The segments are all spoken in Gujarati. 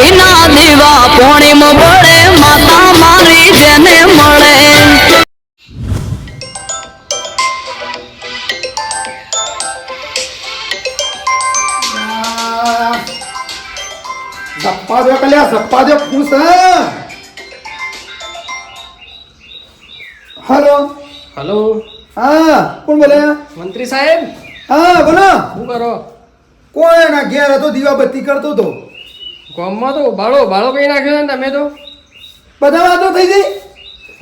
ઘીના દીવા પોણીમ બળે માતા મારી જેને મળે. સપ્પા દો કલ્યા સપ્પા દો ખુશ હલો. હલો. હા કોણ બોલે? મંત્રી સાહેબ? હા બોલો. શું કરો? કોઈ ના ઘેર હતો દીવાબત્તી કરતો તો ગામમાં તો બાળો બાળો કઈ નાખ્યો ને તમે તો. બધા વાતો થઈ ગઈ?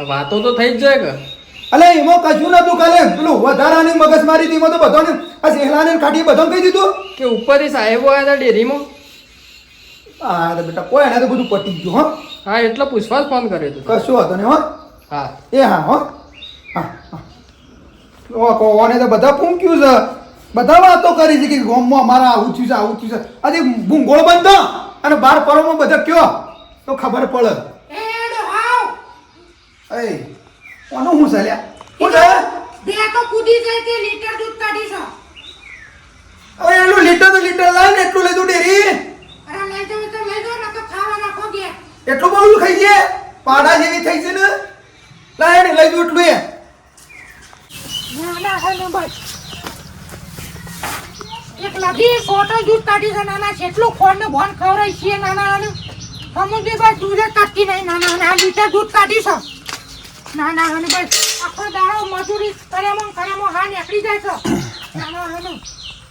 વાતો તો થઈ જ જાય કે. અલે એમાં કશું નતું કાલે. પેલું વધારાની મગજમારી થી તો બધાને આ સેહલાને ને કાઢી બધાને કહી દીધું. કે ઉપરથી સાહેબો આવ્યા હતા ડેરીમાં. હા તો બેટા કોઈ એને તો બધું પટી ગયું હો. હા એટલે પૂછવા જ ફોન કર્યો હતો કશું હતો ને હો. હા. એ હા હો. હા કોને તો બધા પૂંક્યું છે. બધા વાતો કરી છે કે ગોમમાં અમારા આવું થયું છે આવું થયું છે. આજે ભૂંગોળ બંધ અને બાર પરોમાં બધા કયો? તો ખબર પડે. એ કોનું હું ચાલ્યા લ્યા? હું બે તો કૂદી જાય તે લીટર દૂધ કાઢી છો. હવે એનું લીટર તો લીટર લાવ ને એટલું લીધું ડેરી. અરે લઈ જાવ તો લઈ જાવ ને તો ખાવા નાખો ગયા એટલું બધું ખાઈ છે પાડા જેવી થઈ છે ને? લાય ને લઈ દઉં એટલું એ. ના ના હે ને બસ. એક લગી બોટલ દૂધ કાઢી છે નાના જેટલું ખોર ને ભોન ખવડાય છે નાના નાનું સમુદ્રી બસ દૂધ કાઢતી નહીં નાના આ લીટર દૂધ કાઢી છો. નાના અને ભાઈ આખો દાડો મજૂરી કર્યામાં કર્યામાં હા નીકળી જાય છે. નાના નાનું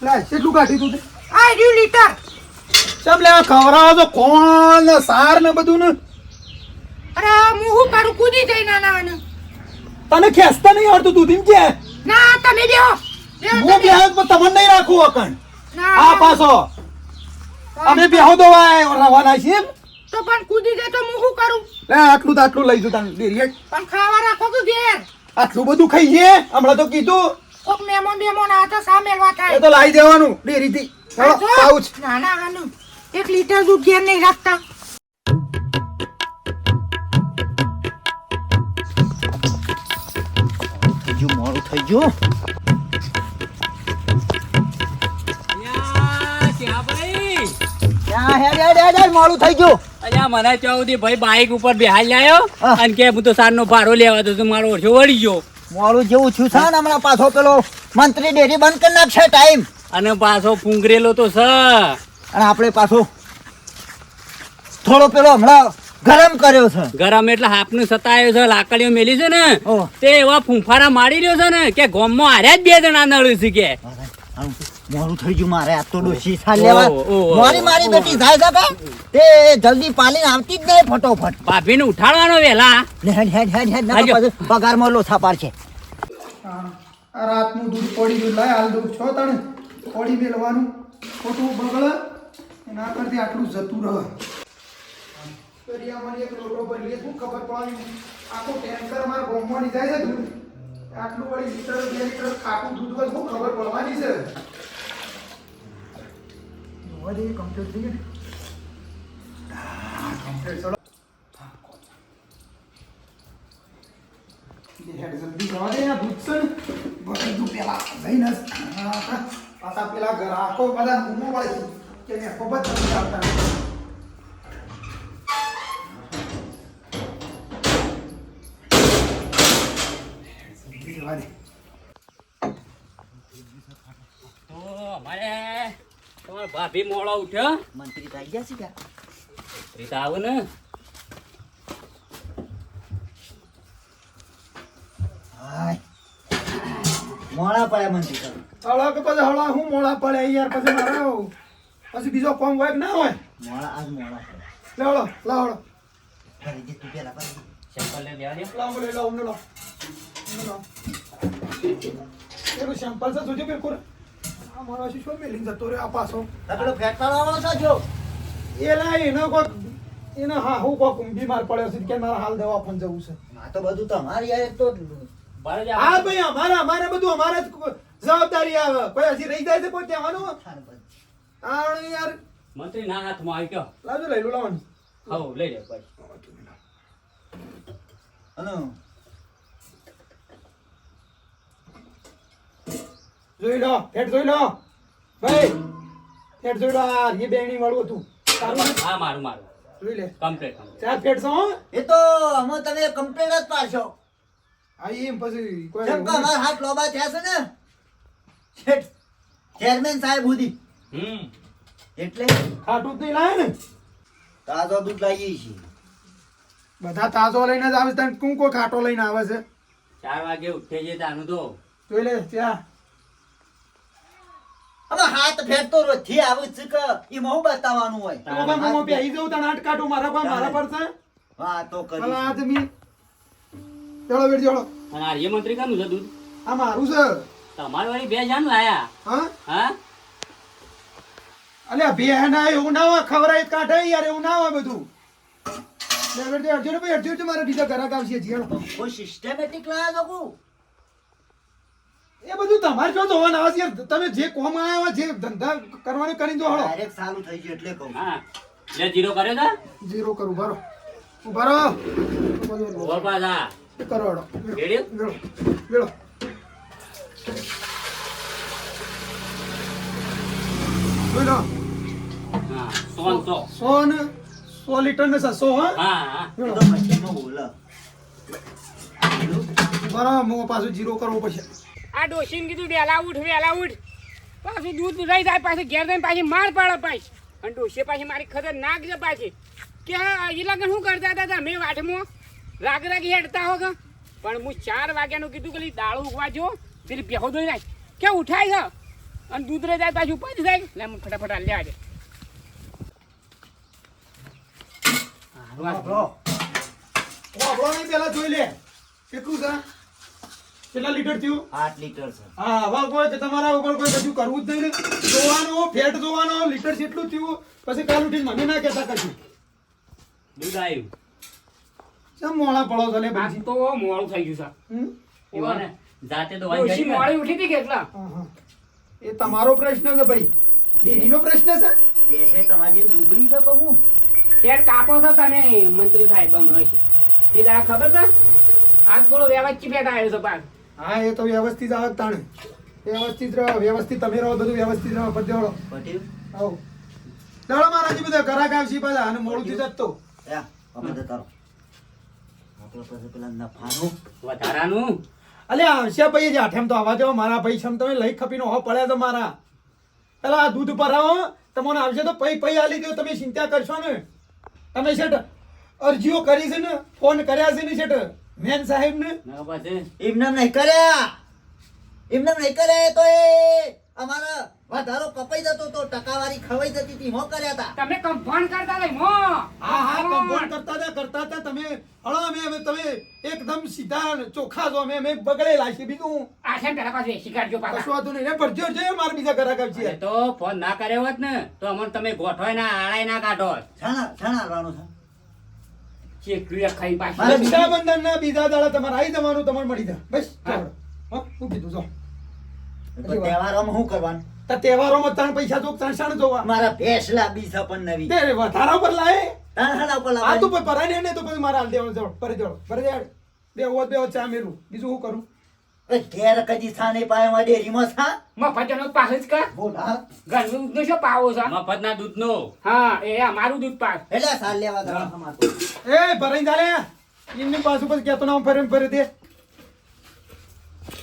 લે કેટલું કાઢી તું આ ડ્યુ લીટર. ચમ લે ખવરાવો તો કોણ ને સાર ને બધું ને? અરે હું હું કરું કૂદી જાય નાના નાનું તને ખેસતા નહીં આવડતું તું તેમ કે? ના તમે દેવો હું તમે. બે. પર તમને નહીં રાખું અકણ. આ પાછો. અમે બેહો દવા રવાના છીએ. તો પણ કૂદી દે તો હું શું કરું? લે આટલું તો આટલું લઈ જો તને ડેરીએ પણ ખાવા રાખો તો ઘેર. આટલું બધું ખાઈ જઈએ. હમણાં તો કીધું. કોક મેમોન મેમોન આ તો સા થાય. એ તો લાવી દેવાનું. ડેરીથી પાઉચ. નાના નાનું એક લીટર દૂધ ઘેર નહીં રાખતા. હજુ મોડું થઈ ગયું. મોડું થઈ ગયું. અલ્યા મને ચૌધી ભાઈ બાઈક ઉપર બેહાઈ લાયો અને કે હું તો સારનો ભાડો લેવા તો મારો ઓછો વળી ગયો. મોડું જેવું છે ને હમણાં પાછો પેલો મંત્રી ડેરી બંધ કરી નાખશે ટાઈમ. અને પાછો પૂંગરેલો તો છે. અને આપણે પાછો થોડો પેલો હમણાં ગરમ કર્યો છે. ગરમ એટલે હાપનું સતાયો છે લાકડીઓ મેલી છે ને તે એવા ફૂંફારા મારી રહ્યો છે ને કે ગોમમાં હાર્યા જ બે જણા નડ્યું છે કે. મોડું થઈ ગયું મારે. આ તો ડોશી સા લેવા. મારી મારી બેટી જાય છે કે? તે જલ્દી પાલીને આવતી જ નહીં ફટોફટ. ભાભીને ઉઠાડવાનો વેલા. લે હેડ હેડ હેડ હેડ પગારમાં લોથા પાડશે આ રાતનું દૂધ પડી ગયું. લાય હાલ દૂધ. છો તને પડી મેળવાનું. ખોટું બગડે. એના કરતી આટલું જતું રહે. દરિયામાં એક લોટો ભરીએ શું ખબર પડવાની આખું ટેન્કર મારા ગોમવાની જાય છે દૂધ. આટલું વળી લીટર બે લીટર ખાટું દૂધ શું ખબર પડવાની છે? જોવા દઈએ કમ્પ્લીટ થઈ ગયું કમ્પ્લીટ ચલો જલ્દી જવા દે આ દૂધ બધું પેલા જઈને ગ્રાહકો બધા પાડે છે કે ખબર જલ્દી આવતા નથી. જલ્દી જવા દે. તો અમારે તમારા ભાભી મોડો ઉઠ્યો. મંત્રી થઈ ગયા છે કે? રીત આવો ને. મોડા પડ્યા મંત્રી તો. હળો કે પછી હળો? હું મોડા પડે યાર પછી મારે. પછી બીજો કોમ હોય કે ના હોય? મોડા આજ મોડા પડ્યા લે હળો લાવ હળો. ફરી જે તું પેલા જે. સેમ્પલ લે દેવા દે. લાવ મને લાવ મને લાવ મને લાવ પેલું સેમ્પલ છે જોજે બિલકુલ આ મારો શું મેલિંગ જતો રે આ પાછો. આ પેલો ફેટ વાળો છો જો. એ લાય એનો કોક એને હા હું કોક બીમાર પડ્યો છે કે મારે હાલ દવા પણ જવું છે. આ તો બધું તમારી યાર તો બહાર હા ભાઈ અમારે અમારે બધું અમારે જવાબદારી આવે. કોઈ હજી રહી જાય છે કોઈ કહેવાનું? આ યાર. મંત્રી ના હાથમાં આવી ગયો લાવજો લઈ લો લાવવાનું. હવ લઈ લે ભાઈ. હલો. જોઈ લો ફેટ જોઈ લો. ભાઈ ફેટ જોઈ લો આ એ બેણી વાળું હતું. સારું હા મારું મારું. જોઈ લે. કમ્પ્લીટ ચાર ફેટ છો એ તો અમે તમે કમ્પ્લેટ જ પાડશો. હા એમ પછી કોઈ જેમ કે અમારા હાથ લોબા થયા છે ને શેઠ ચેરમેન સાહેબ ઉધી હમ. એટલે ખાટું જ નહીં લાવે ને? તાજો દૂધ લાવીએ છીએ બધા તાજો લઈને જ આવે છે તને કું કોઈ ખાટો લઈને આવે છે? ચાર વાગે ઉઠે છે તાનું તો. જોઈ લે ત્યાં. હવે હાથ ફેર તો રોજથી આવે છે કે એમાં હું બતાવવાનું હોય? તો બાબા મોંમાં બેસી જવું તને આઠ કાઢું મારા પર મારા પર છે? હા તો કરી અલા આદમી ચલો બેટ ચલો. અને આર્ય મંત્રી કાનું છે દૂધ? આ મારું છે. તમારી વાળી બે જાન લાયા હા? હા? અલ્યા બે ના એવું ના હોય ખવરાય કાઢે યાર એવું ના હોય બધું. અડજો ભાઈ અડજો મારા બીજા ઘરાક આવશે કોઈ સિસ્ટમેટિક લાયા કુ એ બધું તમારે જો જોવાનું આવે છે. યાર તમે જે કોમ આવ્યા જે ધંધા કરવાનું કરી દો હળો ડાયરેક્ટ ચાલુ થઈ ગયું એટલે કહું. હા. જે જીરો કર્યો તા જીરો કરું ભરો ભરો બોલ પાછા. કરો હળો વેળો હા સોન સો. સો ને સો લીટર ને સો હા. હા બરાબર હું પાછું જીરો કરવો પડશે. આ ડોશીને કીધું વહેલા ઉઠ વહેલા ઉઠ પાછું દૂધ રહી જાય પાછી ઘેર જઈને પાછી માર પાડે પાછી અને ડોશી પાછી મારી ખતર નાખ છે પાછી કે એ લગન શું કરતા હતા તમે વાટમાં રાગ રાગી હેડતા હો પણ હું ચાર વાગ્યાનું કીધું કે લી દાળું ઉગવા જો પેલી બેહો ધોઈ નાખ કે ઉઠાય છે અને દૂધ રહી જાય પાછું ઉપજ જાય લે મને ફટાફટ હાલ આપણો નહીં પેલા જોઈ લે કેટલું છે કેટલા લીટર થયું? આઠ લીટર છે. હા હવા કોઈ કે તમારા ઉપર કોઈ કશું કરવું જ નહીં ને. જોવાનો ફેટ જોવાનો લીટર જેટલું થયું પછી કાલ ઉઠીને મને ના કહેતા કશું. દૂધ આવ્યું ચમ મોળા પડો છો લે આ તો મોળું થઈ ગયું હમ? એવા ને જાતે તો વાંચી મોડી ઉઠી હતી કેટલા. એ તમારો પ્રશ્ન છે ભાઈ. ડેરીનો પ્રશ્ન છે? દેશે તમારી દુબળી છે કહું ફેર કાપો છો તમે મંત્રી સાહેબ હમણાં છે. તે ખબર છે? આજ થોડો વ્યવસ્થિત ફેટ આવ્યો છે પાછ. હા એ તો વ્યવસ્થિત આવે તાણે. વ્યવસ્થિત રહો વ્યવસ્થિત તમે રહો બધું વ્યવસ્થિત રહો બધે વળો આવો. ચાલો મારાજી બધા ઘરાક આવશે પાછા અને મોડું થી જતો વધારાનું. અલ્યા આવશે ભાઈ જે આઠેમ તો દેવો મારા ભાઈ છમ તમે લઈ ખપીને હો પડ્યા તો મારા. પેલા આ દૂધ ભરાવો તમને આવશે તો પૈ પૈ આલી દો તમે ચિંતા કરશો ને. તમે શેઠ અરજીઓ કરી છે ને ફોન કર્યા છે ને શેઠ. મેન સાહેબ ને? એમને નહીં કર્યા. એમને નહીં કર્યા તો એ. અમારા વધારો કપાઈ જતો તો ટકાવારી ખવાઈ જતી હતી હો કર્યા હતા તમે કંફોન કરતા નહીં મો. હા હા કંફોન કરતા હતા કરતા હતા તમે હળો અમે અમે તમે એકદમ સીધા ચોખા જો અમે અમે બગડેલા છે બીજું. આ છે પેલા પાછું એસી કાઢજો કશું પાછા. વાંધો નહીં ભરજો ભરજો માર બીજા આવશે અરે તો ફોન ના કર્યો હોત ને તો અમને તમે ગોઠવાય ના આળાય ના કાઢો છાણા છાણા રાણો છે. એક ખાઈ મારે પાછી રક્ષાબંધન ના બીજા દાડા તમારે આવી જવાનું તમારે મળી જાય. બસ હા. હું કીધું જો. તહેવારોમાં શું કરવાનું? તો તહેવારોમાં ત્રણ પૈસા તો ત્રણ સાણ જોવા. મારા ભેંસ બીજા છે પણ નવી. તે વધારા પર લાય ત્રણ હાડા ઉપર આ તો પછી પરાય ને તો પછી મારા હાલ દેવાનું જવું પર દેવાનું. પર દેવાનું. બે હોત બે ચા મેરું. બીજું શું કરું? ઘેર કદી સાને પાયમાં ડેરી માં સા મફત નો પાસ જ કર. બોલા ઘરનું દૂધનો શું પાવો સા મફત ના દૂધ નો હા એ અમારું દૂધ પાસ. એટલે સાલ લેવા ગયા અમારે એ ભરાઈ જાલે એમની પાસ ઉપર કેતો નામ ફરે ફરે દે.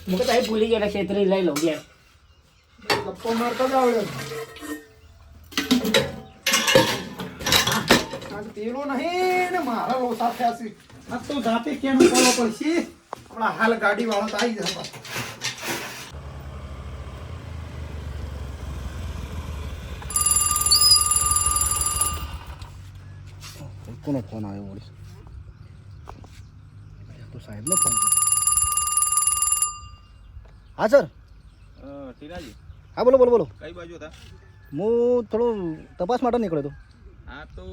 મુકે તાઈ ભૂલી ગયો છેતરી લઈ લઉં ઘેર ગપ્પો મારતો જ આવડ્યો આ નહીં ને મારા લોસા થયા છે. આ તો જાતે કેમ કરો પડશે. આપણા હાલ ગાડી વાળો તો આવી જશે. પાછો. કોનો ફોન આવ્યો વળી? તો સાહેબનો ફોન હા સર? ટીરાજી હા બોલો બોલો બોલો. કઈ બાજુ હતા? હું થોડું તપાસ માટે નીકળ્યો હતો. આ તો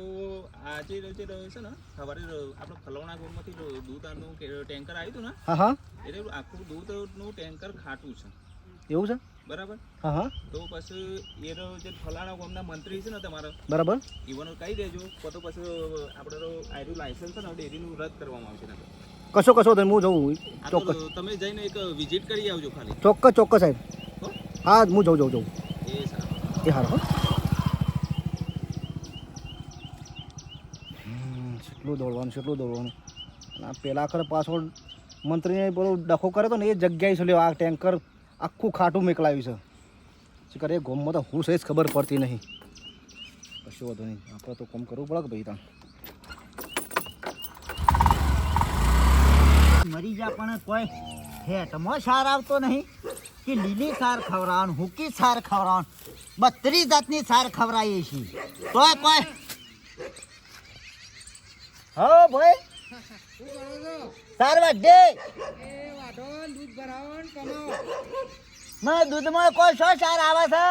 આજે જે છે ને સવારે આપણે ફલવણા ગોળમાંથી જો દૂધ આનું ટેન્કર આવ્યું હતું ને? હા હા. એટલે આખું દૂધનું ટેન્કર ખાટું છે. એવું છે? બરાબર? હા હા. તો પછી એ જે ફલાણા ગામના મંત્રી છે ને તમારા બરાબર. ઈવન કહી દેજો. તો પછી આપણે આયરું લાયસન્સ છે ને ડેરીનું રદ કરવામાં આવશે ને કશો કશો હું જઉં ચોક્કસ. તમે જઈને એક વિઝિટ કરી આવજો ખાલી. ચોક્કસ ચોક્કસ સાહેબ. હો? હા હું જઉં જઉં જઉં. એ સારું. એ હારો કેટલું દોડવાનું કેટલું દોડવાનું? અને પેલા આખરે પાછો મંત્રીને પેલો ડખો કર્યો હતો ને એ જગ્યાએ છે આ ટેન્કર આખું ખાટું મેકલાવ્યું છે. કરે, એ ગોમમાં તો હું સહેજ ખબર પડતી નહીં. કશું વધુ નહીં. આપણે તો કોમ કરવું પડે કે ભાઈ ત્યાં મરી જા પણ કોઈ. હેઠમાં સાર આવતો નહીં. કે લીલી સાર ખવડાવવાનું, હુકી સાર ખવડાવવાનું. બત્રીસ જાતની સાર ખવડાવીએ છીએ. તોય કોઈ. હો ભાઈ. સાર વાઢે ના દૂધમાં કોઈ શો સાર આવે છે?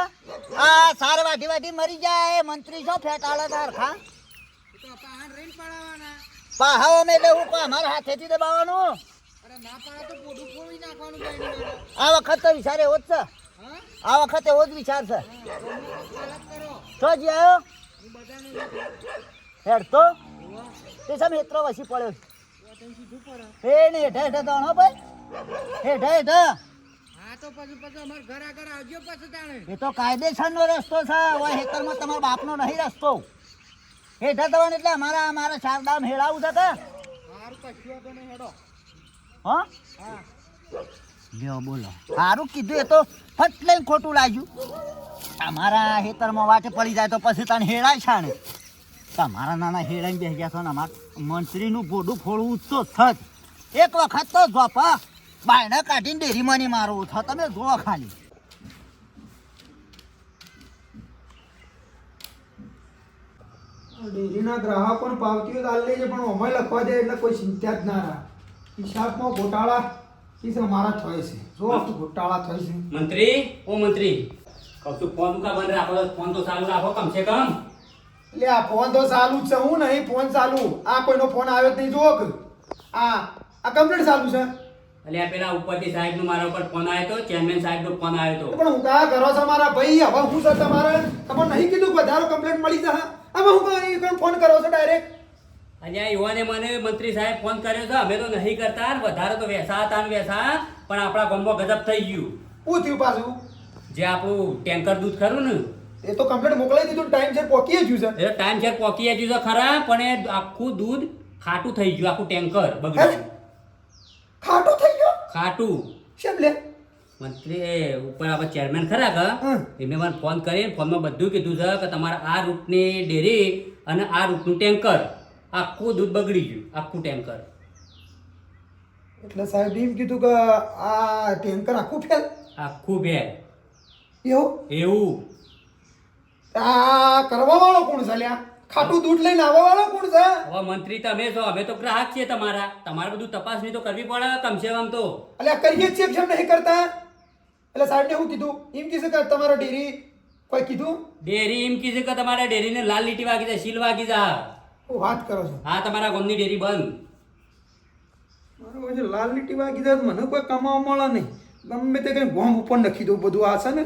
આ સાર વાઢી વાઢી મરી જાય, મંત્રી શો ફેટાળે તાર ખા. પાહાવો મેં એટલે હું કોઈ અમારા હાથેથી દબાવવાનું. આ વખત તો વિચાર એવો જ છે. આ વખત એવો જ વિચાર છે. તો જી આવ્યો હેડ તો તે સામે હેતરો વસી પડ્યો છે. એ ને હેઠા હેઠા તો હો ભાઈ. હેઠા હેઠા. હા તો અમાર એ તો કાયદેસરનો રસ્તો છે. હવે તમારા બાપનો નહીં રસ્તો. હેઠા થવાનું એટલે અમારા અમારા શારદામ હેળાવું છે હા? લ્યો બોલો. સારું કીધું એ તો. ફટ લઈને ખોટું લાગ્યું. તમારા હેતરમાં વાટે પડી જાય તો પછી તને હેળાય છે ને તમારા નાના હેડા બેસી ગયા છો ને અમારા મંત્રીનું ગોડું ફોડવું તો થત એક વખત તો જોપા બાયણે કાઢીને ડેરીમાં નહીં મારવું. થ તમે જુઓ ખાલી. ડેરીના ગ્રાહકોને પાવતીઓ તો આલી લેજે પણ અમે લખવા દે એટલે કોઈ ચિંતા જ ના રહે. હિસાબમાં ગોટાળા ઈ છે મારા થાય છે. જો ગોટાળા થાય છે. મંત્રી ઓ મંત્રી. કહું છું ફોન કા બંધ રાખો ફોન તો ચાલુ રાખો કમસે કમ. એટલે આ ફોન તો ચાલુ જ છે હું નહીં ફોન ચાલુ. આ કોઈનો ફોન આવ્યો જ નહીં જો આ આ કમ્પ્લીટ ચાલુ છે. એટલે આ પેલા ઉપરથી સાહેબ નો મારા ઉપર ફોન આવ્યો તો ચેરમેન સાહેબ નો ફોન આવ્યો પણ હું કા કરો છો મારા ભાઈ? હવે હું છે તમારે? તમને નહીં કીધું વધારો કમ્પ્લેન્ટ મળી જશે? હવે હું ફોન કરો છો ડાયરેક્ટ? અહીંયા યુવાને મને મંત્રી સાહેબ ફોન કર્યો છે અમે તો નહીં કરતા વધારે તો વેસા હતા વેસા પણ આપણા ગમો ગજબ થઈ ગયું. શું થયું પાછું? જે આપણું ટેન્કર દૂધ ખરું ને એ તો કમ્પ્લેટ મોકલાઈ દીધું ટાઈમ છે પોકી ગયું છે. એ ટાઈમ છે પોકી ગયું છે ખરા પણ એ આખું દૂધ ખાટું થઈ ગયું આખું ટેન્કર? બગડ્યું ખાટું થઈ ગયું? ખાટું. શેમ લે? મંત્રી એ ઉપર આપણે ચેરમેન ખરા કે. એમને મને ફોન કરીને ફોનમાં બધું કીધું છે કે તમારે આ રૂટની ડેરી અને આ રૂટનું ટેન્કર આખું દૂધ બગડી ગયું આખું ટેન્કર. એટલે સાહેબ એમ કીધું કે આ ટેન્કર આખું ફેલ? આખું ફેલ. એવું? એવું. આ કરવા વાળો કોણ છે લ્યા? ખાટું દૂધ લઈને આવવા વાળો કોણ છે? હવે મંત્રી તમે છો અમે તો ગ્રાહક છીએ તમારા. તમારે બધું તપાસણી તો કરવી પડે કમસે કમ તો. એટલે કરીએ છીએ કેમ નહીં કરતા. એટલે સાહેબને હું કીધું એમ કીધું કે તમારો ડેરી કોઈ કીધું? ડેરી એમ કીધું કે તમારા ડેરીને લાલ લીટી વાગી જાય શીલ વાગી જા હું વાત કરો છો. હા તમારા ગામની ડેરી બંધ. મારો છે લાલ લીટી વાગી જાય મને કોઈ કમાવા મળે નહીં. ગમે તે કઈ ગોમ ઉપર નાખી દઉં બધું આ છે ને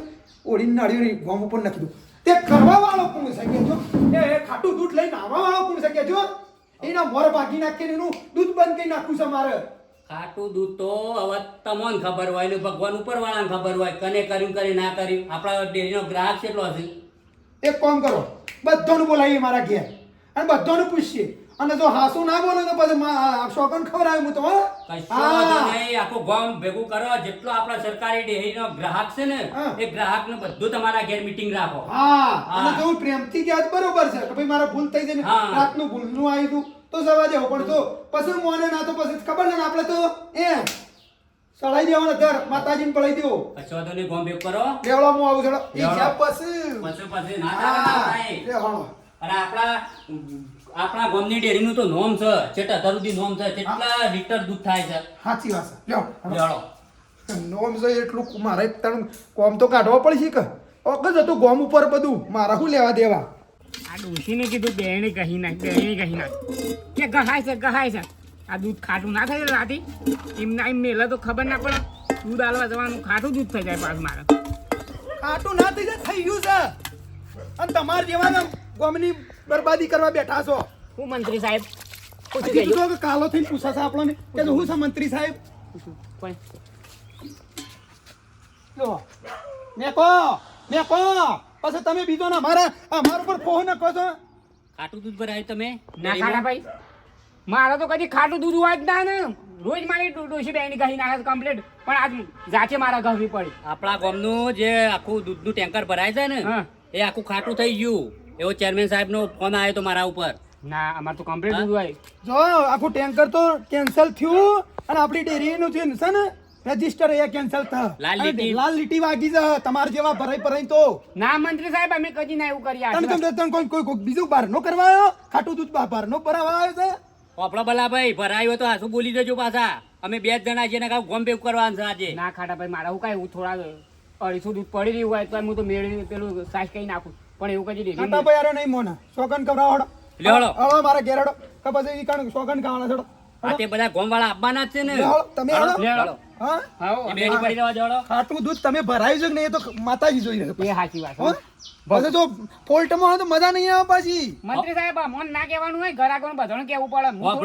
ઓળીને નાળીઓની ગોમ ઉપર નાખી દઉં. તે કરવા વાળો કોણ શકે છો એ એ ખાટું દૂધ લઈને આવવા વાળો કોણ શકે છો એના મોર ભાગી નાખીને એનું દૂધ બંધ કરી નાખું છે મારે. ખાટું દૂધ તો હવે તમને ખબર હોય ને ભગવાન ઉપર વાળાને ખબર હોય કને કર્યું કરી ના કર્યું. આપણા ડેરીનો ગ્રાહક કેટલો હશે? એક કામ કરો બધાનું બોલાવીએ મારા ઘેર. અને બધાનું પૂછીએ અને જો હાસુ ના બોલે તો પછી શોકન ખબર હું તો નહીં આખું ગામ ભેગું કરો. જેટલો આપણા સરકારી ડેરીનો ગ્રાહક છે ને એ ગ્રાહક ગ્રાહકને બધું તમારા ઘેર મીટિંગ રાખો. હા. અને. જો પ્રેમથી ગયા બરોબર છે કે ભાઈ મારા ભૂલ થઈ જાય ને. રાતનું ભૂલનું આવ્યું હતું તો જવા દેવું. પણ તો પછી મોને ના તો પછી ખબર ને આપણે તો એમ. સળાઈ દેવાના ઘર માતાજીને પડાઈ દેવો. કશો વાંધો નહીં ગોમ ભેગું કરો. હું આવું ઈ પછી પછી પછી ના થાય. અને આપણા આપણા ગામની ડેરીનું તો નોમ છે ચેટા તરુદી નોમ છે કેટલા લીટર દૂધ થાય છે. સાચી વાત છે. લ્યો લ્યો નોમ છે એટલું મારે તણ કોમ તો કાઢવા પડશે કે? ઓગજ હતું ગોમ ઉપર બધું. મારા શું લેવા દેવા? આ ડોસીને કીધું બેને કહી નાખ બેને કહી નાખ. કે ગહાય છે ગહાય છે. આ દૂધ ખાટું ના થાય રાતી. એમના એમ મેલે તો ખબર ના પડે. દૂધ આલવા જવાનું ખાટું દૂધ થઈ જાય પાછું મારે. ખાટું ના થઈ જાય થઈ ગયું છે. અને તમારે જેવાના ગોમની બરબાદી કરવા બેઠા છો. હું મંત્રી સાહેબ. પૂછી હજી કે કાલો થઈને પૂછાશે આપણને. કે હું છે મંત્રી સાહેબ? લો મેકો મેકો પછી તમે બીજો ને અમારા અમારા ઉપર ફોન કહો છો. ખાટું દૂધ ભરાય તમે? ના ખાડા ભાઈ. મારે તો કદી ખાટું દૂધ હોય જ ના ને. રોજ મારી ડોશી બેની કહી નાખે કમ્પ્લીટ પણ આજ જાચે મારા ઘરવી પડી. આપણા ગામનું જે આખું દૂધનું ટેન્કર ભરાય છે ને એ આખું ખાટું થઈ ગયું. એવો ચેરમેન સાહેબનો ફોન આવ્યો તો મારા ઉપર. ના અમારે તો કમ્પ્લીટ થયું ભાઈ જો આખું ટેન્કર તો કેન્સલ થયું અને આપણી ડેરીનું જે છે ને રજિસ્ટર એ કેન્સલ થયું લાલ લીટી. લાલ લીટી વાગી છે. તમાર જેવા ભરાઈ ભરાઈ તો. ના મંત્રી સાહેબ અમે કદી ના એવું કરી તમે આટલા. તને કોઈ કોઈ બીજું બાર નો કરવાયો ખાટું દૂધ બાર નો ભરાવા આવ્યો છે? પોપડો ભલા ભાઈ ભરાયો તો હાસુ બોલી દેજો પાછા. અમે બે જણા છે ને કાં ગોમ ભેગું કરવાનું છે આજે. ના ખાટા ભાઈ મારા હું કાઈ હું થોડા અઢીસો દૂધ પડી રહ્યું હોય તો હું તો મેળવી પેલું સાસ કઈ નાખું. પણ એવું કદી ડેરી ખાટા ભાઈ અરે નહીં મોના. સોગન કવરાવડો હળો. હળો મારા ઘેર હળો કે પછી ઈ કણ સોગન કાવાળા છોડો આ તે બધા ગોમ વાળા આપવાના છે ને. તમે હળો લે હળો. હા? આવો એ બેની પડી જવા જોડો ખાટું દૂધ તમે ભરાઈ જો ને એ તો માતાજી જોઈ રહે એ સાચી વાત હો? પછી તો ફોલ્ટમાં હોય તો મજા નહીં આવે પાછી. મંત્રી સાહેબ આ મોન ના કહેવાનું હોય ગ્રાહકોને બધાને કેવું પડે. હું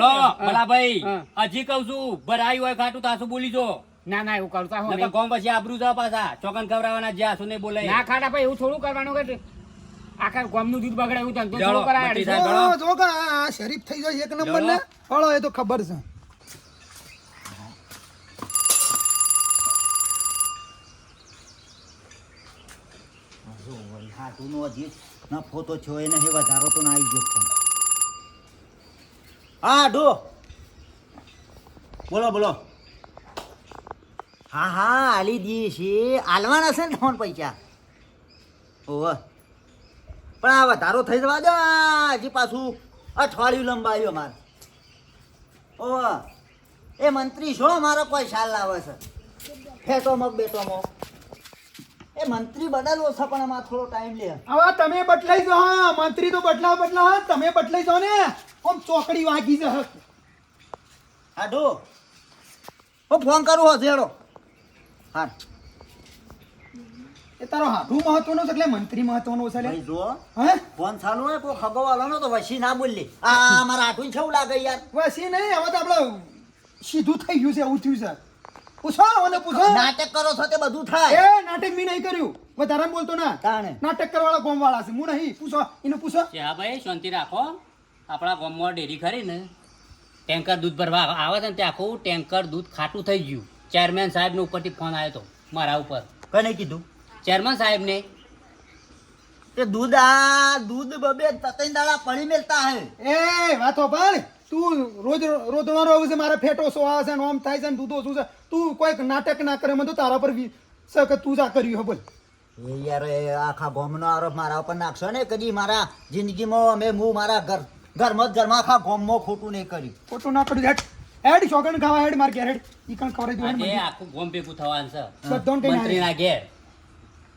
ભલા ભાઈ. હજી કહું છું ભરાયું હોય ખાટું તાસુ બોલી જો. ના ના એવું કરતા હો નકર ગોમ પછી આબરૂ જાવ પાછા. ચોકન ખવડાવવાના જ્યાં નહીં બોલે ના ખાટા ભાઈ એવું થોડું કરવાનું કે આખા ગામનું દૂધ બગડે એવું ધંધો ચાલો, કરાય. જો કે આ શરીફ થઈ જાય એક નંબર ને? હળો એ તો ખબર છે. હજી નફો તો છો એને વધારો તો ના આવી ગયો ફોન. હા ડો. બોલો બોલો. હા હા આલી દી છે. આલવાના છે ને ફોન પૈસા? ઓહ પણ આ વધારો થઈ જવા દો. હજી પાછું અઠવાડિયું લંબાયું અમારે. ઓહ એ મંત્રી શું મારો કોઈ શાલ લાવે છે. ફેટો મગ બેટો મગ. એ મંત્રી બદલવો છે પણ આમાં થોડો ટાઈમ લે. હવે તમે બદલાઈ જો હા. મંત્રી તો બદલાવ બદલાવ તમે બદલાઈ જો ને. આમ ચોકડી વાગી જશે હાડો. હું ફોન કરું હો જેડો હા એ તારો હાથું મહત્વનો છે એટલે મંત્રી મહત્વનો છે લે. ભાઈ જો હે? ફોન ચાલુ હે કો ખબર વાળો તો વસી ના બોલલી. આ મારા હાટું કેવું લાગે યાર? વસી નહીં હવે તો આપણે સીધું થઈ ગયું છે એવું થયું છે. પૂછો મને પૂછો. નાટક કરો છો તે બધું થાય. એ નાટક મી નહીં કર્યું. વધારે બોલતો ના. કાણે નાટક કરવાળા ગોમ વાળા છે હું નહીં. પૂછો એને પૂછો. હા ભાઈ શાંતિ રાખો. આપણા ગામમાં ડેરી ખરી ને. ટેન્કર દૂધ ભરવા આવે છે ને તે આખું ટેન્કર દૂધ ખાટું થઈ ગયું. ચેરમેન સાહેબને ઉપરથી ફોન આવ્યો હતો મારા ઉપર. કને કીધું? ચેરમેન સાહેબને. કે દૂધ આ દૂધ બબે તતઈ દાડા પડી મેલતા હે. એ વાતો પણ તું રોજ રોધવાનો આવે છે મારે ફેટો સો આવે છે ને ઓમ થાય છે ને દૂધો શું છે. તું કોઈક નાટક ના કરે મને તો તારા પર વી- તું જા કર્યું હે બોલ. એ યાર આખા ગોમનો આરોપ મારા ઉપર નાખશો ને કદી મારા જિંદગીમાં અમે હું મારા ઘર ઘરમાં ઘરમાં આખા ગોમમાં ખોટું નહીં કર્યું. ખોટું ના કર્યું. હેડ હેડ ચોકડ ખાવા હેડ માર ઘેર હેડ. ઈ કણ ખવડાવી દો આખું ગોમ ભેગું થવાનું છે. બધાને કઈ ના ઘેર.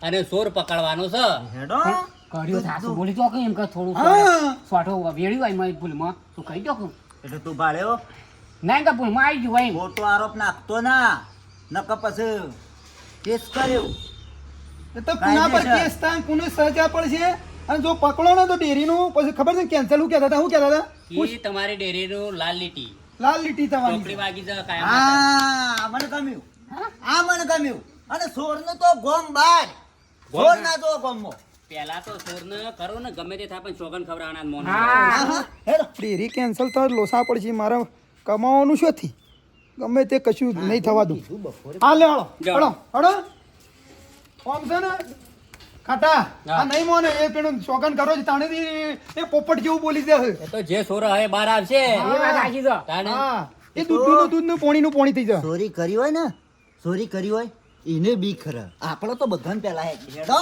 અને સોર પકડવાનો છે. હેડો. કર્યો થાસુ બોલી તો કે એમ કે થોડું હા. સોઠો વેળ્યું હોય મારી ભૂલમાં. તું કહી દો એટલે તું ભાળ્યો? ના કે ભૂલમાં આવી ગયું એમ. ખોટો આરોપ નાખતો ના. નકર પછી કેસ કર્યો. તો કુના પર કેસ થાય કુને સજા પડશે. અને જો પકડો ને તો ડેરીનું પછી ખબર છે કેન્સલ હું કહેતા હતા? હું કહેતા હતા? એ તમારી ડેરીનું લાલ લીટી. લાલ લીટી તમારી. વાગી જાય કાયમ. આ મને ગમ્યું. આ મને ગમ્યું. અને સોરને તો ગોમ બાર. સોર ના. જો ગમો. પેલા તો સોરને કરો ને ગમે તે થાય પણ ચોગન ખવડાવવાના મોન હે. ડેરી કેન્સલ થાય લોસા પડશે મારે કમાવાનું શું થી? ગમે તે કશું નહીં થવા દઉં. હા લે હળો. હળો હળો. ઓમ છે ને? ખાટા આ નહીં મોને એ પેલું શોગન કરો છે તાણેથી એ પોપટ જેવું બોલી દે એ તો જે સોર હવે બહાર આવશે. એ વાત આખી છે. તાણે એ દૂધનું દૂધનું પોણીનું પોણી થઈ જાય. ચોરી કરી હોય ને ચોરી કરી હોય. એને બી ખરા. આપણે તો બધાને પેલા હે હેડો.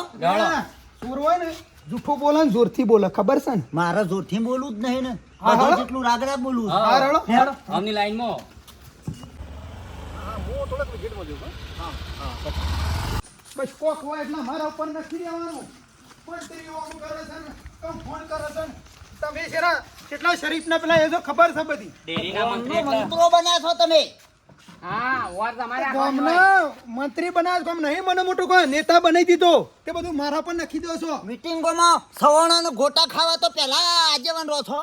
ચોર હોય ને જૂઠું બોલે ને જોરથી બોલે ખબર છે ને? મારા જોરથી બોલું જ નહીં ને. હા, બધા હા. જેટલું રાગડા બોલવું છે. હા. હા રડો હેડો આમની લાઈનમાં. બસ કોક હોય એટલે મારા ઉપર નથી આવવાનું પણ તે આમ કરે છે ને આમ ફોન કરે છે ને. તમે શેરા કેટલા શરીફના પેલા એ તો ખબર છે બધી. મંત્રો બન્યા છો તમે. ગામના મંત્રી બનાવ ગામ નહીં મને મોટું કોઈ નેતા બનાવી દીધો. તે બધું મારા પર નાખી દો છો. મીટિંગોમાં સવાણા ગોટા ખાવા તો પેલા આજેવાન રહો છો.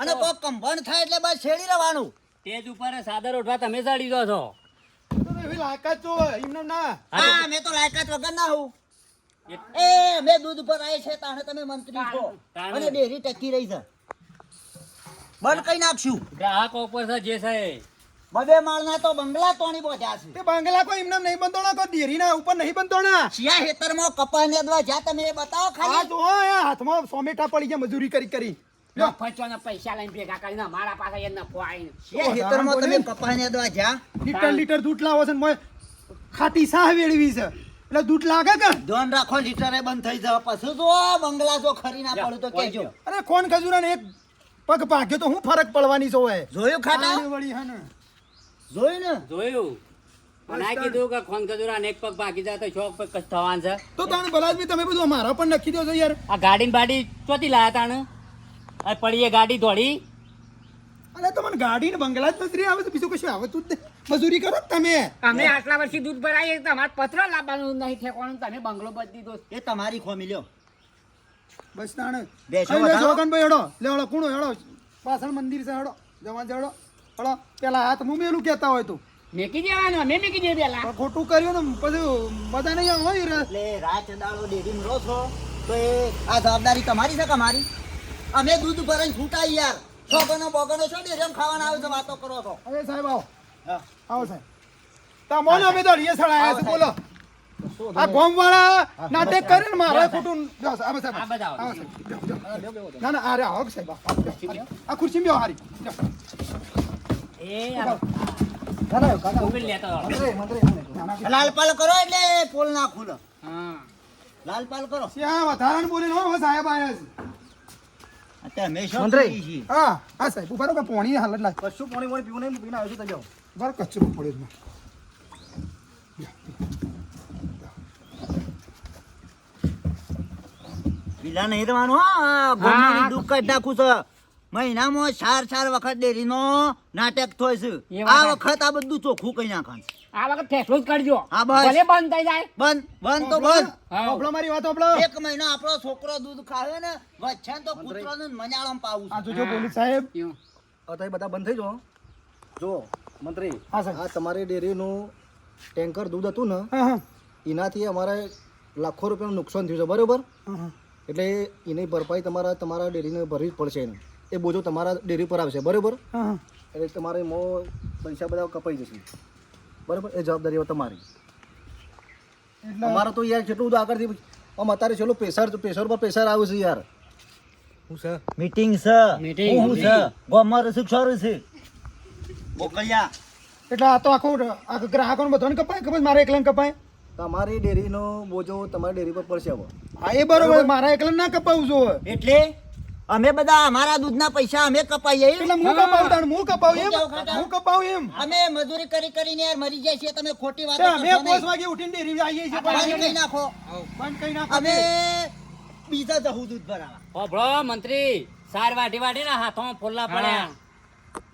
અને કોઈ કંભણ થાય એટલે બસ છેડી રહેવાનું. તેજ ઉપર સાદર ઉઠવા તમે ચડી દો છો. એવી લાયકાત જો એમને ના. હા મેં તો લાયકાત વગર ના હું એ મેં દૂધ ઉપર આવી છે તાણે તમે મંત્રી છો. અને ડેરી ટકી રહી છે. બંધ કઈ નાખશું. ગ્રાહક ઉપર છે જે છે બબે માળના તો બંગલા તોણી બોધ્યા છે. તે બંગલા કોઈ એમને નહીં બંધોણા કોઈ ડેરીના ઉપર નહીં બંધોણા. શિયા હેતરમાં કપા ને દવા જ્યાં તમે એ બતાવો આ ખાલી જો આ હાથમાં સોમેટા પડી ગયા મજૂરી કરી કરી. નફો પૈસા લઈને ભેગા કરીને મારા પાસે એ નફો આવીને. શિયા હેતરમાં તમે કપા ને દવા જ્યાં? લીટર લીટર દૂધ લાવો છે ને મોય ખાટી સાહ વેળવી છે. એટલે દૂધ લાગે કે? ધ્યાન રાખો લીટરે બંધ થઈ જાવ પછી જો બંગલા જો ખરી ના પડું તો કેજો અરે કોણ ખજૂરાને એક પગ ભાગ્યો તો હું ફરક પડવાની છે જોયું ખાટા? વળી હા ને. જોયું ને? જોયું. અને આ કીધું કે ખોન ખજૂરા અનેક પગ ભાગી જાય તો શોખ પગ કશ થવાનું છે. તો તાણે તમે બધું અમારા પણ નખી દો છો યાર. આ ગાડી ને બાડી ચોથી લાયા તાણે? આ પડીએ ગાડી દોડી. અરે તમને ગાડી ને બંગલા જ નજરે આવે તો બીજું કશું આવે તું મજૂરી કરો તમે. અમે આટલા વર્ષથી દૂધ ભરાઈએ તમારે પત્ર લાવવાનું નહીં ઠેકવાનું તમે બંગલો બદલી દીધો એ તમારી ખોમી લ્યો. બસ તાણે. બેસો ખાઈ લેજો હેડો. લે હેડો કુણો હેડો. પાછળ મંદિર છે હેડો. જવાન છે હેડો પેલા હાથ મું મેલું કહેતા હોય તું. મેકી દેવાનું અમે મેકી દઈએ પેલા. ખોટું કર્યું ને પછી બધા નહીં આવે હોય રે. એટલે રાત દાડો ડેરી રહો છો તો એ આ જવાબદારી તમારી છે કે મારી? અમે દૂધ ભરાઈને છૂટા યાર. છોકનો બોગનો છો ડેરી ખાવાના આવે છે વાતો કરો છો. અરે સાહેબ આવો. હા. આવો સાહેબ. તમોને અમે તો રીએ સળાયા છે બોલો. આ ગોમ વાળા નાટક કરે ને મારે ખોટું ના ના અરે આવો સાહેબ. આ ખુરશી બેહો હારી. લાલપાલ કરો એટલે પોલ ના ખુલે. લાલપાલ કરો. ત્યાં વધારાને બોલીને હો સાહેબ આયા છે. અત્યારે અમે શું મંત્રી. હા હા સાહેબ ઊભા કે પોણી હાલત લાગ કશું પાણી પાણી પીવું નહીં પીને આવ્યો છું તો જાઓ કચરો પડ્યો છે. બીજા નહીં રહેવાનું હા. દુઃખ કાઢ નાખું છે. મહિનામાં ચાર ચાર વખત ડેરીનો નાટક થાય છે. આ વખત આ બધું ચોખ્ખું કઈ નાખવાનું આ વખત ફેસલો જ કરજો. હા, બસ. ભલે બંધ થઈ જાય. બંધ બંધ તો બંધ. આપણો મારી વાત આપણો. એક મહિનો આપણો છોકરો દૂધ ખાવે ને વચ્ચે તો કૂતરાનું મજાળમ પાવું આ જોજો પોલીસ સાહેબ. અત્યારે બધા બંધ થઈ જાઓ જો મંત્રી હા સાહેબ. આ તમારી ડેરીનું ટેન્કર દૂધ હતું ને હા હા. એનાથી અમારે લાખો રૂપિયાનું નુકસાન થયું છે બરોબર. એટલે એની ભરપાઈ તમારા તમારા ડેરીને ભરવી જ પડશે એને. એ બોજો તમારા ડેરી પર આવશે. બરોબર? હા, હા. એટલે તમારે મો પૈસા બધા કપાઈ જશે. બરાબર? એ જવાબદારી તમારી. અમારે તો યાર કેટલું બધું આગળથી આમ અત્યારે છેલ્લું પ્રેશર પ્રેશર પર પ્રેશર આવ્યું છે યાર. શું છે? મીટિંગ છે. Meeting, હું છે? ગોમર શિક્ષણ છે. મોકલ્યા. એટલે આ તો આખું ગ્રાહકોને બધાને કપાય? કે પછી મારે એકલાને કપાય? તમારી ડેરીનો બોજો તમારી ડેરી પર પડશે હવે. હા એ બરોબર. મારા એકલા ના કપાવું છું એટલે? અમે બધા અમારા દૂધના પૈસા અમે કપાઈએ એટલે હું કપાવું તાણ? હું કપાવું એમ? હું? કપાવું એમ? અમે મજૂરી કરી કરીને યાર મરી જાય છે તમે ખોટી વાત અમે 5 વાગે ઉઠીને ડેરી આવીએ છીએ બંધ કરી નાખો. બંધ કરી નાખો. અમે બીજા જહુ દૂધ ભરાવા. હોભળો મંત્રી સાર વાઢી વાઢી ના હાથોમાં ફોલ્લા પડ્યા.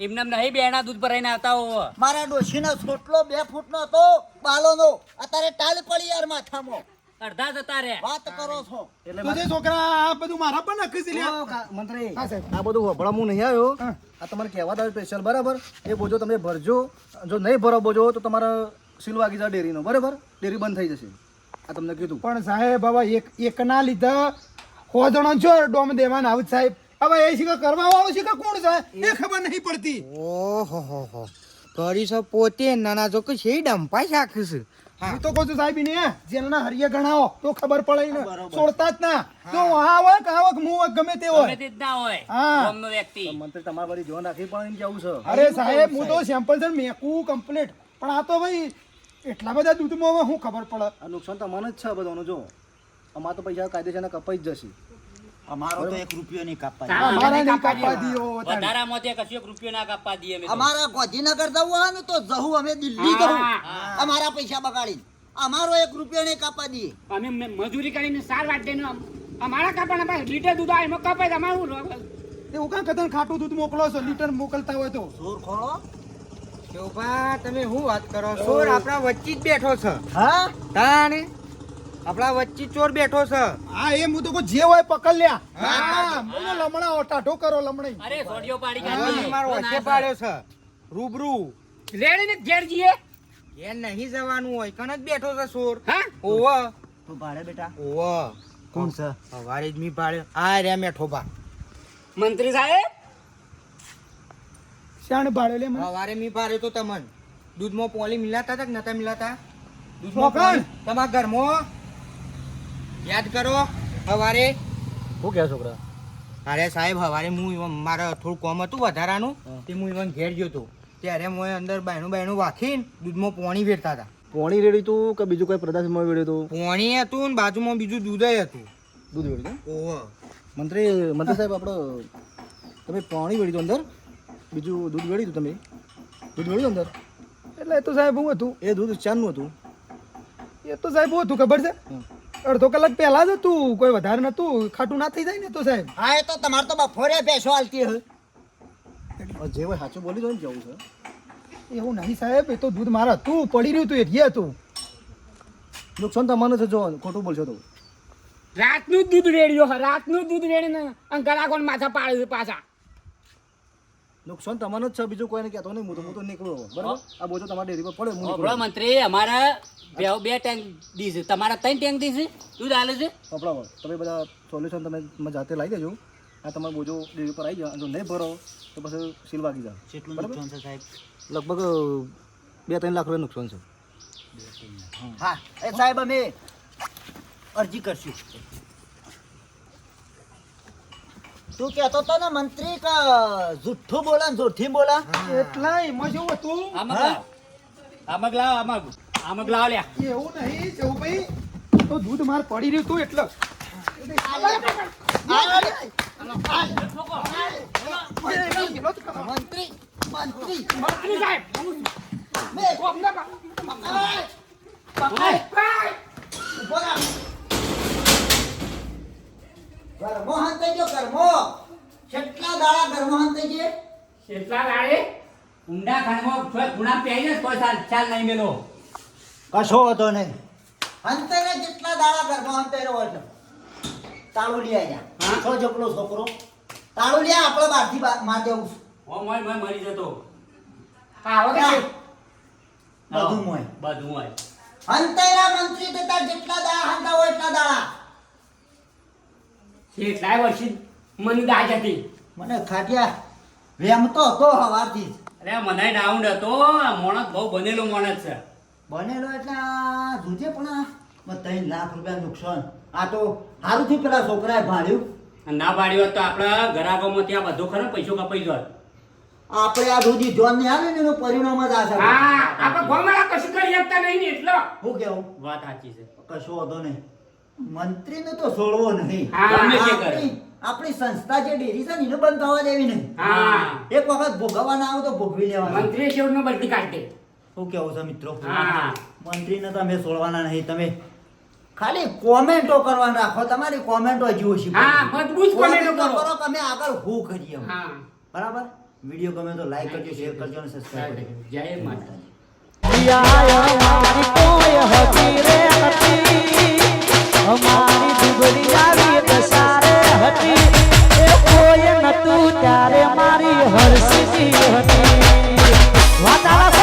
એમને એમ નહીં બેના દૂધ ભરાઈને આવતા હો. મારા ડોશીનો છોટલો બે ફૂટનો હતો બાલોનો. અત્યારે ટાળ પડી યાર માથામાં. અડધા જતા રે વાત કરો છો. એટલે તો છોકરા આ બધું મારા પર નખી છે લ્યા. મંત્રી. સાહેબ. આ બધું વભળા હું નહીં આવ્યો. આ તમારે કહેવા દાવ સ્પેશિયલ બરાબર? એ બોજો તમે ભરજો. જો નહીં ભરો બોજો તો તમારે સીલ વાગી જાય ડેરીનો બરાબર? ડેરી બંધ થઈ જશે. આ તમને કીધું. પણ સાહેબ હવે એક એક ના લીધે સો જણો છો ડોમ દેવાના આવું સાહેબ. હવે એ શીખર કરવા વાળો કે કોણ છે? એ ખબર નહીં પડતી. ઓહો હો હો. કરી પોતે નાના જો કે છે ડંપાઈ શાખે છે. હું. તો કહું છું સાહેબ ને જેલના હરિયે ગણાવો તો ખબર પડે ને છોડતા જ ના. તો આવક આવક મુવક ગમે તે હોય. તે જ ના હોય. હા. ગામનો વ્યક્તિ. મંત્રી તમારા બધી ધ્યાન રાખવી પણ એમ કેવું છે? અરે સાહેબ હું તો સેમ્પલ છે મેકું કમ્પ્લીટ પણ આ તો ભાઈ એટલા બધા દૂધમાં હું ખબર પડે. નુકસાન તો મને જ છે બધાનું જો. અમારે તો પૈસા કાયદેસરના કપાઈ જ જશે. અમારો તો એક રૂપિયો નહીં કાપવા અમારા નહીં કાપવા દીઓ વધારામાં તે કશું એક રૂપિયો ના કાપવા દઈએ અમે અમારા ગાંધીનગર જવું હોય ને તો જહું અમે દિલ્હી જવું. અમારા પૈસા બગાડી અમારો એક રૂપિયો નહીં કાપવા દીએ અમે મજૂરી કરીને સાર વાટે ને અમારા કાપવાના પાસે લીટર દૂધ આવે એમાં કપાય અમારું અમારે શું રો- એવું કાં કદાચ ખાટું દૂધ મોકલો છો લીટર મોકલતા હોય તો. જોર ખોળો. શોભા તમે શું વાત કરો? ચોર આપણા વચ્ચે જ બેઠો છે. હા? તાણે? આપણા વચ્ચે ચોર બેઠો છે. હા એ હું તો કહું જે હોય પકડ લ્યા. હા બોલો લમણા ટાઢો કરો લમણે અરે સોડિયો પાડી કાઢી મારો વચ્ચે પાડ્યો છે. રૂબરૂ. લેડીને ઘેર જઈએ. એ નહીં જવાનું હોય. કણ જ બેઠો છે ચોર હા? ઓવ તું ભાડે બેટા. ઓવ કોણ છે? સવારે જ મી પાડ્યો આ રે મેઠો બા. મંત્રી સાહેબ? શાણ ભાડે લે મને. સવારે મી પાડ્યો તો તમને. દૂધમાં પોલી મિલાતા હતા કે નતા મિલાતા? દૂધમાં તમારા ઘરમાં? યાદ કરો સવારે શું કહે છોકરા? અરે સાહેબ સવારે હું મારે થોડું કોમ હતું વધારાનું તે હું ઈવન ઘેર ગયો હતો. ત્યારે હું અંદર બાયણું બાયણું વાખીને દૂધમાં પોણી વેરતા હતા. પોણી રેડ્યું તું કે બીજું કોઈ પ્રદાર્થમાં વેડ્યું હતું પોણી હતું ને બાજુમાં બીજું દૂધ હતું. દૂધ વેડ્યું ઓહો. મંત્રી મંત્રી સાહેબ આપણો તમે પાણી વેડ્યું હતું અંદર? બીજું દૂધ વેડ્યું હતું તમે? દૂધ વેડ્યું અંદર? એટલે એ તો સાહેબ હું હતું. એ દૂધ ચાનું હતું. એ તો સાહેબ હું હતું ખબર છે? અડધો કલાક પહેલા જ હતું કોઈ વધારે નતું ખાટું ના થઈ જાય ને તો સાહેબ. હા એ તો તમારે તો બફોરે બેસો હાલતી હ જે હોય સાચું બોલી દો ને જવું છે. એવું નહીં સાહેબ એ તો દૂધ મારા હતું પડી રહ્યું હતું એ ઘી હતું. નુકસાન તમારે છે જો ખોટું બોલશો તો. રાતનું જ દૂધ રેડ્યો હે, રાતનું જ દૂધ રેડીને અને ગરાકોને માથા પાડે છે પાછા. નુકસાન તમારું જ છે બીજું કોઈને કહેતો નહીં હું તો હું તો નીકળું બરાબર આ બોજો તમારા ડેરી પર પડે હું નીકળું મંત્રી અમારે બે બે ટેન્ક દીશે તમારા ત્રણ ટેન્ક દીશે દૂધ હાલે છે? કપડાં તમે બધા સોલ્યુશન તમે તમે જાતે લાવી દેજો. આ તમારો બોજો ડેરી પર આવી જાય જો નહીં ભરો તો પછી સીલ વાગી જાય કેટલું નુકસાન છે સાહેબ. લગભગ બે ત્રણ લાખ રૂપિયા નુકસાન છે. હા. એ સાહેબ અમે અરજી કરશું. તું કહેતો તો ને મંત્રી કે જુઠ્ઠું બોલા ને જોઠી બોલા એટલા એમાં જેવું હતું આમાં લાવ આમાં આમાં લાવ લ્યા એવું નહીં જેવું ભાઈ તો દૂધ માર પડી રહ્યું તું એટલે મંત્રી મંત્રી મંત્રી સાહેબ ઊભો રાખ. ઘરમો હંતાઈ કેટલા દાડા ઘરમો હંતાઈ ગયે? કેટલા દાડે? ઊંડા ખાણમાં થોડા ગુણા પહેરીને જ કોઈ ચાલ નહીં મેલો. કશો હતો નહીં. અંતરે જેટલા દાડા ઘરમાં અંતરે હોય છે તાળું લઈ આવ્યા છો જપલો છોકરો. તાળું લઈ આપણે બહારથી માં જવું ઓ મોય મોય મરી જતો. આવો કે છે? બધું મોય. બધું હોય અંતરા મંત્રી તો જેટલા દાડા હંતા હોય એટલા દાડા. કેટલાય વર્ષી મને દાજ હતી. મને ખાટિયા વેમતો હતો હવારથી જ. અરે મને ડાઉન હતો. આ મોણસ બહુ બનેલો મોણસ છે. બનેલો એટલે જોજે પણ ત્રણ લાખ રૂપિયા નુકસાન. આ તો સારું થયું પેલા છોકરાએ ભાડ્યું. ના ભાડ્યું તો આપણા ગરાકોમાં ત્યાં બધો ખરો પૈસો કપાઈ જોત આપણે આ રોજી જોન ને આવે ને એનું પરિણામ જ આ હા આપણે ગોમાળા કશું કરી શકતા નહીં ને એટલો. શું કેવું? વાત સાચી છે. કશો હતો નહીં. મંત્રીને તો છોડવો નહીં. હા, આપણી સંસ્થા જે ડેરી છે ને એને બંધ થવા દેવી નહીં. એક વખત ભોગવવાના આવે તો ભોગવી લેવાના. મંત્રી શેવડનો બળતી કાઢે શું કેવું છે મિત્રો? મંત્રીને તમે છોડવાના નહીં. તમે ખાલી કોમેન્ટો કરવા રાખો. તમારી કોમેન્ટો જીવો છે હા, મજબૂત Comment કરો. તમે આગળ હું કરીએ બરાબર? વીડિયો ગમે તો લાઈક કરજો શેર કરજો. અને સબસ્ક્રાઇબ કરજો. જય માતાજી. અમારી દુબળી આવી દસારે હતી એ કોઈ નતું ત્યારે મારી હરસી હતી. વાતા